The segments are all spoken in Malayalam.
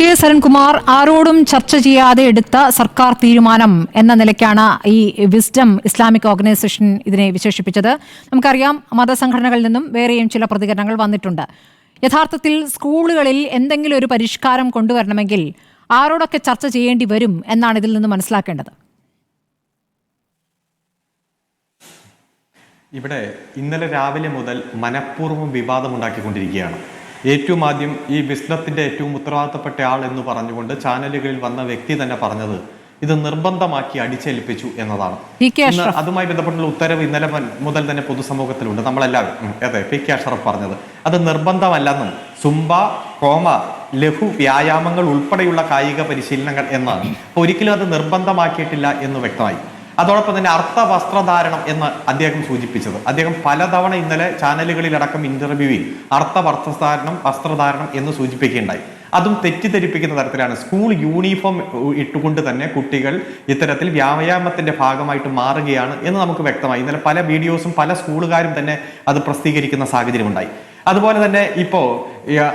കെ സരൺകുമാർ ആരോടും ചർച്ച ചെയ്യാതെ എടുത്ത സർക്കാർ തീരുമാനം എന്ന നിലയ്ക്കാണ് ഈ വിസ്ഡം ഇസ്ലാമിക് ഓർഗനൈസേഷൻ ഇതിനെ വിശേഷിപ്പിച്ചത്. നമുക്കറിയാം മതസംഘടനകളിൽ നിന്നും വേറെയും ചില പ്രതികരണങ്ങൾ വന്നിട്ടുണ്ട്. യഥാർത്ഥത്തിൽ സ്കൂളുകളിൽ എന്തെങ്കിലും ഒരു പരിഷ്കാരം കൊണ്ടുവരണമെങ്കിൽ ആരോടൊക്കെ ചർച്ച ചെയ്യേണ്ടി വരും എന്നാണ് ഇതിൽ നിന്ന് മനസ്സിലാക്കേണ്ടത്. ഇവിടെ ഇന്നലെ രാവിലെ മുതൽ മനഃപൂർവം വിവാദമുണ്ടാക്കിക്കൊണ്ടിരിക്കുകയാണ്. ഏറ്റവും ആദ്യം ഈ വിസ്ഡത്തിന്റെ ഏറ്റവും ഉത്തരവാദിത്തപ്പെട്ട ആൾ എന്ന് പറഞ്ഞുകൊണ്ട് ചാനലുകളിൽ വന്ന വ്യക്തി തന്നെ പറഞ്ഞത് ഇത് നിർബന്ധമാക്കി അടിച്ചേൽപ്പിച്ചു എന്നതാണ്. ഇന്ന് അതുമായി ബന്ധപ്പെട്ടുള്ള ഉത്തരവ് ഇന്നലെ മുതൽ തന്നെ പൊതുസമൂഹത്തിലുണ്ട്. നമ്മളെല്ലാവരും അതെ പി കെ അഷറഫ് പറഞ്ഞത്. അത് നിർബന്ധമല്ലെന്നും സുംബ കോമ ലഘു വ്യായാമങ്ങൾ ഉൾപ്പെടെയുള്ള കായിക പരിശീലനങ്ങൾ എന്നാണ്. അപ്പൊ ഒരിക്കലും അത് നിർബന്ധമാക്കിയിട്ടില്ല എന്ന് വ്യക്തമായി. അതോടൊപ്പം തന്നെ അർത്ഥ വസ്ത്രധാരണം എന്ന് അദ്ദേഹം സൂചിപ്പിച്ചത്. അദ്ദേഹം പലതവണ ഇന്നലെ ചാനലുകളിലടക്കം ഇന്റർവ്യൂവിൽ അർത്ഥ വസ്ത്രധാരണം വസ്ത്രധാരണം എന്ന് സൂചിപ്പിക്കുകയുണ്ടായി. അതും തെറ്റിദ്ധരിപ്പിക്കുന്ന തരത്തിലാണ്. സ്കൂൾ യൂണിഫോം ഇട്ടുകൊണ്ട് തന്നെ കുട്ടികൾ ഇത്തരത്തിൽ വ്യായാമത്തിന്റെ ഭാഗമായിട്ട് മാറുകയാണ് എന്ന് നമുക്ക് വ്യക്തമായി. ഇന്നലെ പല വീഡിയോസും പല സ്കൂളുകാരും തന്നെ അത് പ്രസിദ്ധീകരിക്കുന്ന സാഹചര്യമുണ്ടായി. അതുപോലെ തന്നെ ഇപ്പോ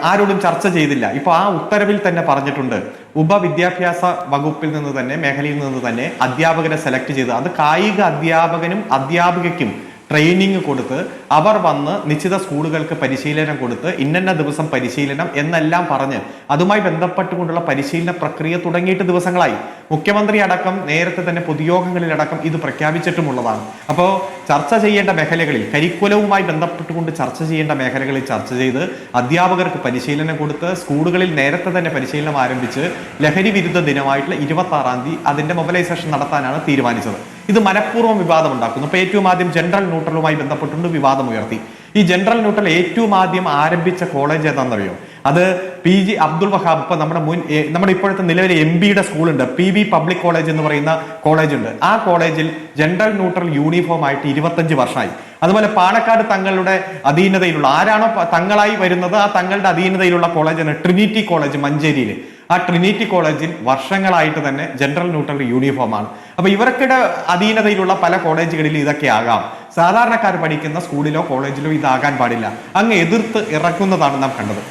ആരോടും ചർച്ച ചെയ്തില്ല. ഇപ്പൊ ആ ഉത്തരവിൽ തന്നെ പറഞ്ഞിട്ടുണ്ട്. ഉപവിദ്യാഭ്യാസ വകുപ്പിൽ നിന്ന് തന്നെ മേഖലയിൽ നിന്ന് തന്നെ അധ്യാപകരെ സെലക്ട് ചെയ്ത് അത് കായിക അധ്യാപകനും അധ്യാപികയ്ക്കും ട്രെയിനിങ് കൊടുത്ത് അവർ വന്ന് നിശ്ചിത സ്കൂളുകൾക്ക് പരിശീലനം കൊടുത്ത് ഇന്നന്ന ദിവസം പരിശീലനം എന്നെല്ലാം പറഞ്ഞ് അതുമായി ബന്ധപ്പെട്ടുകൊണ്ടുള്ള പരിശീലന പ്രക്രിയ തുടങ്ങിയിട്ട് ദിവസങ്ങളായി. മുഖ്യമന്ത്രി അടക്കം നേരത്തെ തന്നെ പൊതുയോഗങ്ങളിലടക്കം ഇത് പ്രഖ്യാപിച്ചിട്ടുമുള്ളതാണ്. അപ്പോൾ ചർച്ച ചെയ്യേണ്ട മേഖലകളിൽ കരിക്കുലവുമായി ബന്ധപ്പെട്ടുകൊണ്ട് ചർച്ച ചെയ്യേണ്ട മേഖലകളിൽ ചർച്ച ചെയ്ത് അധ്യാപകർക്ക് പരിശീലനം കൊടുത്ത് സ്കൂളുകളിൽ നേരത്തെ തന്നെ പരിശീലനം ആരംഭിച്ച് ലഹരി വിരുദ്ധ ദിനമായിട്ടുള്ള ഇരുപത്തി ആറാം തീയതി അതിന്റെ മൊബിലൈസേഷൻ നടത്താനാണ് തീരുമാനിച്ചത്. ഇത് മനഃപൂർവം വിവാദം ഉണ്ടാക്കുന്നു. അപ്പൊ ഏറ്റവും ആദ്യം ജനറൽ ന്യൂട്രലുമായി ബന്ധപ്പെട്ടുണ്ട് വിവാദം ഉയർത്തി. ഈ ജനറൽ ന്യൂട്രൽ ഏറ്റവും ആദ്യം ആരംഭിച്ച കോളേജ് ഏതാണെന്നറിയോ? അത് പി ജി അബ്ദുൾ വഹാബ് ഇപ്പൊ നമ്മുടെ മുൻ നമ്മുടെ ഇപ്പോഴത്തെ നിലവിലെ എം ബിയുടെ സ്കൂളുണ്ട് പി ബി പബ്ലിക് കോളേജ് എന്ന് പറയുന്ന കോളേജ് ഉണ്ട്. ആ കോളേജിൽ ജനറൽ ന്യൂട്രൽ യൂണിഫോം ആയിട്ട് ഇരുപത്തഞ്ച് വർഷമായി. അതുപോലെ പാണക്കാട് തങ്ങളുടെ അധീനതയിലുള്ള ആരാണോ തങ്ങളായി വരുന്നത് ആ തങ്ങളുടെ അധീനതയിലുള്ള കോളേജാണ് ട്രിനിറ്റി കോളേജ് മഞ്ചേരിയിൽ ആ ട്രിനിറ്റി കോളേജിൽ വർഷങ്ങളായിട്ട് തന്നെ ജനറൽ ന്യൂട്രൽ യൂണിഫോമാണ് അപ്പൊ ഇവർക്കിടെ അധീനതയിലുള്ള പല കോളേജുകളിൽ ഇതൊക്കെ ആകാം. സാധാരണക്കാർ പഠിക്കുന്ന സ്കൂളിലോ കോളേജിലോ ഇതാകാൻ പാടില്ല. അങ്ങ് എതിർത്ത് ഇറക്കുന്നതാണ് നാം കണ്ടത്.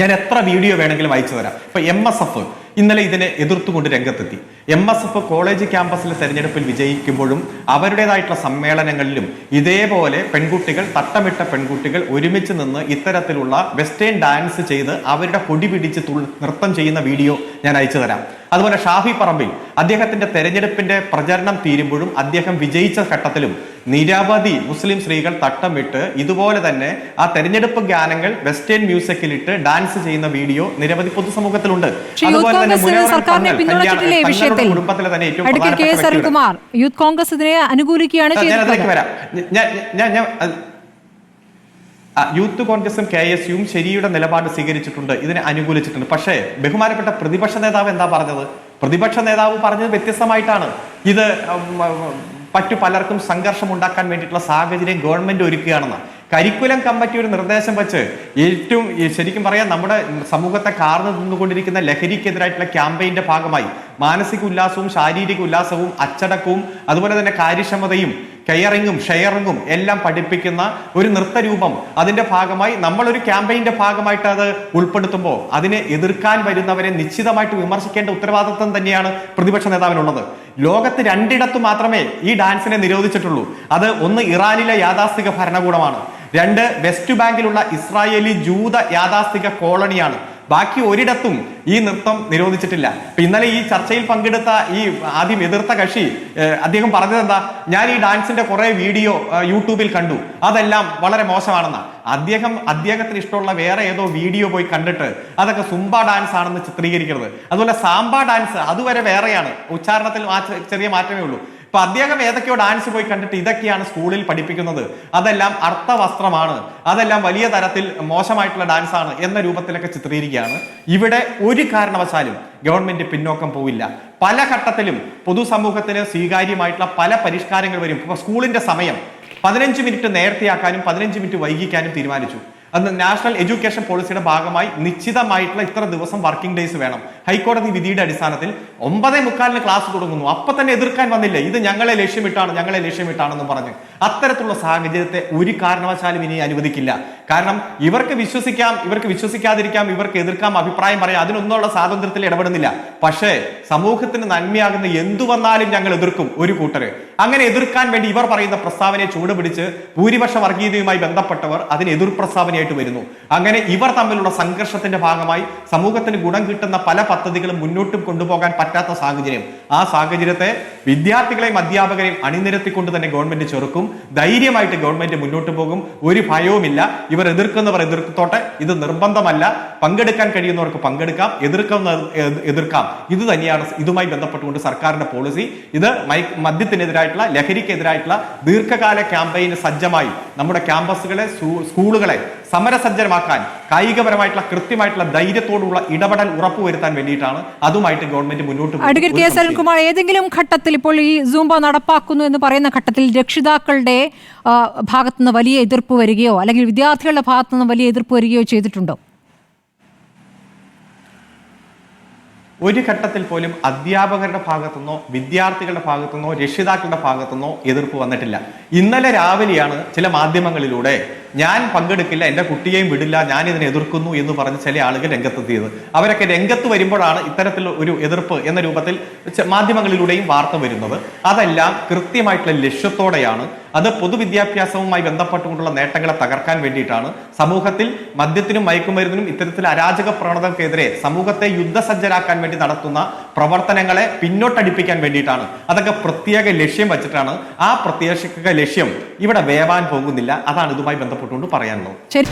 ഞാൻ എത്ര വീഡിയോ വേണമെങ്കിലും അയച്ചു തരാം. ഇപ്പൊ എം എസ് എഫ് ഇന്നലെ ഇതിനെ എതിർത്തുകൊണ്ട് രംഗത്തെത്തി. എം എസ് എഫ് കോളേജ് ക്യാമ്പസിലെ തെരഞ്ഞെടുപ്പിൽ വിജയിക്കുമ്പോഴും അവരുടേതായിട്ടുള്ള സമ്മേളനങ്ങളിലും ഇതേപോലെ പെൺകുട്ടികൾ തട്ടമിട്ട പെൺകുട്ടികൾ ഒരുമിച്ച് നിന്ന് ഇത്തരത്തിലുള്ള വെസ്റ്റേൺ ഡാൻസ് ചെയ്ത് അവരുടെ പൊടി പിടിച്ച് നൃത്തം ചെയ്യുന്ന വീഡിയോ ഞാൻ അയച്ചു തരാം അതുപോലെ ഷാഫി പറമ്പിൽ അദ്ദേഹത്തിന്റെ തെരഞ്ഞെടുപ്പിന്റെ പ്രചരണം തീരുമ്പോഴും അദ്ദേഹം വിജയിച്ച ഘട്ടത്തിലും നിരവധി മുസ്ലിം സ്ത്രീകൾ തട്ടമിട്ട് ഇതുപോലെ തന്നെ ആ തെരഞ്ഞെടുപ്പ് ഗാനങ്ങൾ വെസ്റ്റേൺ മ്യൂസിക്കിലിട്ട് ഡാൻസ് ചെയ്യുന്ന വീഡിയോ നിരവധി പൊതുസമൂഹത്തിലുണ്ട്. അതുപോലെ തന്നെ കുടുംബത്തിലെ തന്നെ ഏറ്റവും യൂത്ത് കോൺഗ്രസ് ഇതിനെ അനുകൂലിക്കുകയാണ് ഞാൻ അതിലേക്ക് ചെയ്തിട്ടുള്ളത് വരാം ഞാൻ ഞാൻ ഞാൻ അത് ആ, യൂത്ത് കോൺഗ്രസും കെ എസ് യുവും ശരിയുടെ നിലപാട് സ്വീകരിച്ചിട്ടുണ്ട്. ഇതിനെ അനുകൂലിച്ചിട്ടുണ്ട്. പക്ഷേ ബഹുമാനപ്പെട്ട പ്രതിപക്ഷ നേതാവ് എന്താ പറഞ്ഞത്? പ്രതിപക്ഷ നേതാവ് പറഞ്ഞത് വ്യത്യസ്തമായിട്ടാണ്. ഇത് മറ്റു പലർക്കും സംഘർഷം ഉണ്ടാക്കാൻ വേണ്ടിയിട്ടുള്ള സാഹചര്യം ഗവൺമെന്റ് ഒരുക്കുകയാണെന്ന്. കരിക്കുലം കമ്മിറ്റി ഒരു നിർദ്ദേശം വെച്ച് ഏറ്റവും ശരിക്കും പറയാം നമ്മുടെ സമൂഹത്തെ കാർന്നു നിന്നുകൊണ്ടിരിക്കുന്ന ലഹരിക്കെതിരായിട്ടുള്ള ക്യാമ്പയിന്റെ ഭാഗമായി മാനസിക ഉല്ലാസവും ശാരീരിക ഉല്ലാസവും അച്ചടക്കവും അതുപോലെ തന്നെ കാര്യക്ഷമതയും കെയറിങ്ങും ഷെയറിങ്ങും എല്ലാം പഠിപ്പിക്കുന്ന ഒരു നൃത്തരൂപം. അതിന്റെ ഭാഗമായി നമ്മളൊരു ക്യാമ്പയിന്റെ ഭാഗമായിട്ട് അത് ഉൾപ്പെടുത്തുമ്പോൾ അതിനെ എതിർക്കാൻ വരുന്നവരെ നിശ്ചിതമായിട്ട് വിമർശിക്കേണ്ട ഉത്തരവാദിത്വം തന്നെയാണ് പ്രതിപക്ഷ നേതാവിനുള്ളത്. ലോകത്ത് രണ്ടിടത്തു മാത്രമേ ഈ ഡാൻസിനെ നിരോധിച്ചിട്ടുള്ളൂ. അത് ഒന്ന് ഇറാനിലെ യാഥാസ്ഥിക ഭരണകൂടമാണ്. രണ്ട് വെസ്റ്റ് ബാങ്കിലുള്ള ഇസ്രായേലി ജൂത യാഥാസ്ഥിക കോളനിയാണ്. ബാക്കി ഒരിടത്തും ഈ നൃത്തം നിരോധിച്ചിട്ടില്ല. അപ്പൊ ഇന്നലെ ഈ ചർച്ചയിൽ പങ്കെടുത്ത ഈ ആദ്യം എതിർത്ത കക്ഷി അദ്ദേഹം പറഞ്ഞത് എന്താ? ഞാൻ ഈ ഡാൻസിന്റെ കുറെ വീഡിയോ യൂട്യൂബിൽ കണ്ടു. അതെല്ലാം വളരെ മോശമാണെന്ന. അദ്ദേഹം അദ്ദേഹത്തിന് ഇഷ്ടമുള്ള വേറെ ഏതോ വീഡിയോ പോയി കണ്ടിട്ട് അതൊക്കെ സുംബ ഡാൻസ് ആണെന്ന് ചിത്രീകരിക്കരുത്. അതുപോലെ സാമ്പ ഡാൻസ് അതുവരെ വേറെയാണ്. ഉച്ചാരണത്തിൽ ചെറിയ മാറ്റമേ ഉള്ളൂ. ഇപ്പൊ അദ്ദേഹം ഏതൊക്കെയോ ഡാൻസ് പോയി കണ്ടിട്ട് ഇതൊക്കെയാണ് സ്കൂളിൽ പഠിപ്പിക്കുന്നത്. അതെല്ലാം അർത്ഥവസ്ത്രമാണ്. അതെല്ലാം വലിയ തരത്തിൽ മോശമായിട്ടുള്ള ഡാൻസ് ആണ് എന്ന രൂപത്തിലൊക്കെ ചിത്രീകരിക്കുകയാണ്. ഇവിടെ ഒരു കാരണവശാലും ഗവൺമെന്റ് പിന്നോക്കം പോവില്ല. പല ഘട്ടത്തിലും പൊതുസമൂഹത്തിന് സ്വീകാര്യമായിട്ടുള്ള പല പരിഷ്കാരങ്ങൾ വരും. ഇപ്പൊ സ്കൂളിന്റെ സമയം പതിനഞ്ച് മിനിറ്റ് നേരത്തെയാക്കാനും പതിനഞ്ച് മിനിറ്റ് വൈകിക്കാനും തീരുമാനിച്ചു. അന്ന് നാഷണൽ എഡ്യൂക്കേഷൻ പോളിസിയുടെ ഭാഗമായി നിശ്ചിതമായിട്ടുള്ള ഇത്ര ദിവസം വർക്കിംഗ് ഡേയ്സ് വേണം. ഹൈക്കോടതി വിധിയുടെ അടിസ്ഥാനത്തിൽ ഒമ്പതേ മുക്കാലിന് ക്ലാസ് തുടങ്ങുന്നു. അപ്പൊ തന്നെ എതിർക്കാൻ വന്നില്ല? ഇത് ഞങ്ങളെ ലക്ഷ്യമിട്ടാണ് ഞങ്ങളെ ലക്ഷ്യമിട്ടാണെന്ന് പറഞ്ഞ്. അത്തരത്തിലുള്ള സാഹചര്യത്തെ ഒരു കാരണവശാലും ഇനി അനുവദിക്കില്ല. കാരണം ഇവർക്ക് വിശ്വസിക്കാം ഇവർക്ക് വിശ്വസിക്കാതിരിക്കാം ഇവർക്ക് എതിർക്കാം അഭിപ്രായം പറയാം അതിനൊന്നുള്ള സ്വാതന്ത്ര്യത്തിൽ ഇടപെടുന്നില്ല. പക്ഷേ സമൂഹത്തിന് നന്മയാകുന്ന എന്തു വന്നാലും ഞങ്ങൾ എതിർക്കും ഒരു കൂട്ടര്. അങ്ങനെ എതിർക്കാൻ വേണ്ടി ഇവർ പറയുന്ന പ്രസ്താവനയെ ചൂടുപിടിച്ച് ഭൂരിപക്ഷ വർഗീയതയുമായി ബന്ധപ്പെട്ടവർ അതിന് എതിർ പ്രസ്താവനയായിട്ട് വരുന്നു. അങ്ങനെ ഇവർ തമ്മിലുള്ള സംഘർഷത്തിന്റെ ഭാഗമായി സമൂഹത്തിന് ഗുണം കിട്ടുന്ന പല പദ്ധതികളും മുന്നോട്ട് കൊണ്ടുപോകാൻ പറ്റാത്ത സാഹചര്യം. ആ സാഹചര്യത്തെ വിദ്യാർത്ഥികളെയും അധ്യാപകരെയും അണിനിരത്തിക്കൊണ്ട് തന്നെ ഗവൺമെന്റ് ചെറുക്കും. ധൈര്യമായിട്ട് ഗവൺമെന്റ് മുന്നോട്ട് പോകും. ഒരു ഭയവുമില്ല. ഇവർ എതിർക്കുന്നവർ എതിർത്തോട്ടെ. ഇത് നിർബന്ധമല്ല. പങ്കെടുക്കാൻ കഴിയുന്നവർക്ക് പങ്കെടുക്കാം. എതിർക്കുന്ന എതിർക്കാം. ഇത് തന്നെയാണ് ഇതുമായി ബന്ധപ്പെട്ടുകൊണ്ട് സർക്കാരിന്റെ പോളിസി. ഇത് മദ്യത്തിനെതിരായിട്ടുള്ള ലഹരിക്കെതിരായിട്ടുള്ള ദീർഘകാല ക്യാമ്പയിന് സജ്ജമായി. നമ്മുടെ ക്യാമ്പസുകളെ സ്കൂളുകളെ സമരസജ്ജമാക്കാൻ കായികപരമായിട്ടുള്ള കൃത്യമായിട്ടുള്ള ധൈര്യത്തോടുള്ള ഇടപെടൽ ഉറപ്പുവരുത്താൻ വേണ്ടിയിട്ടാണ് അതുമായിട്ട് ഗവൺമെന്റ് മുന്നോട്ട്. അഡ്വക്കേറ്റ് കെ സരൺകുമാർ ഏതെങ്കിലും ഘട്ടത്തിൽ ഇപ്പോൾ ഈ സൂംബ നടപ്പാക്കുന്നു എന്ന് പറയുന്ന ഘട്ടത്തിൽ രക്ഷിതാക്കളുടെ ഭാഗത്തുനിന്ന് വലിയ എതിർപ്പ് വരികയോ അല്ലെങ്കിൽ വിദ്യാർത്ഥികളുടെ ഭാഗത്തുനിന്ന് വലിയ എതിർപ്പ് വരികയോ ചെയ്തിട്ടുണ്ടോ ഒരു ഘട്ടത്തിൽ പോലും അധ്യാപകരുടെ ഭാഗത്തുനിന്നോ വിദ്യാർത്ഥികളുടെ ഭാഗത്തുനിന്നോ രക്ഷിതാക്കളുടെ ഭാഗത്തുനിന്നോ എതിർപ്പ് വന്നിട്ടില്ല. ഇന്നലെ രാവിലെയാണ് ചില മാധ്യമങ്ങളിലൂടെ ഞാൻ പങ്കെടുക്കില്ല എന്റെ കുട്ടിയെയും വിടില്ല ഞാൻ ഇതിനെ എതിർക്കുന്നു എന്ന് പറഞ്ഞ് ചില ആളുകൾ രംഗത്തെത്തിയത്. അവരൊക്കെ രംഗത്ത് വരുമ്പോഴാണ് ഇത്തരത്തിൽ ഒരു എതിർപ്പ് എന്ന രൂപത്തിൽ മാധ്യമങ്ങളിലൂടെയും വാർത്ത വരുന്നത്. അതെല്ലാം കൃത്യമായിട്ടുള്ള ലക്ഷ്യത്തോടെയാണ്. അത് പൊതുവിദ്യാഭ്യാസവുമായി ബന്ധപ്പെട്ടുകൊണ്ടുള്ള നേട്ടങ്ങളെ തകർക്കാൻ വേണ്ടിയിട്ടാണ്. സമൂഹത്തിൽ മദ്യത്തിനും മയക്കുമരുന്നിനും ഇത്തരത്തിൽ അരാജക പ്രവണതകൾക്കെതിരെ സമൂഹത്തെ യുദ്ധസജ്ജരാക്കാൻ വേണ്ടി നടത്തുന്ന പ്രവർത്തനങ്ങളെ പിന്നോട്ടടിപ്പിക്കാൻ വേണ്ടിയിട്ടാണ്. അതൊക്കെ പ്രത്യേക ലക്ഷ്യം വെച്ചിട്ടാണ്. ആ പ്രത്യേക ലക്ഷ്യം ഇവിടെ വേവാൻ പോകുന്നില്ല. അതാണ് ഇതുമായി ബന്ധപ്പെട്ടുകൊണ്ട് പറയാനുള്ളത് ശരി.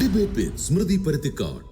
ഡിബേറ്റ് സ്മൃതി പരുത്തിക്കാട്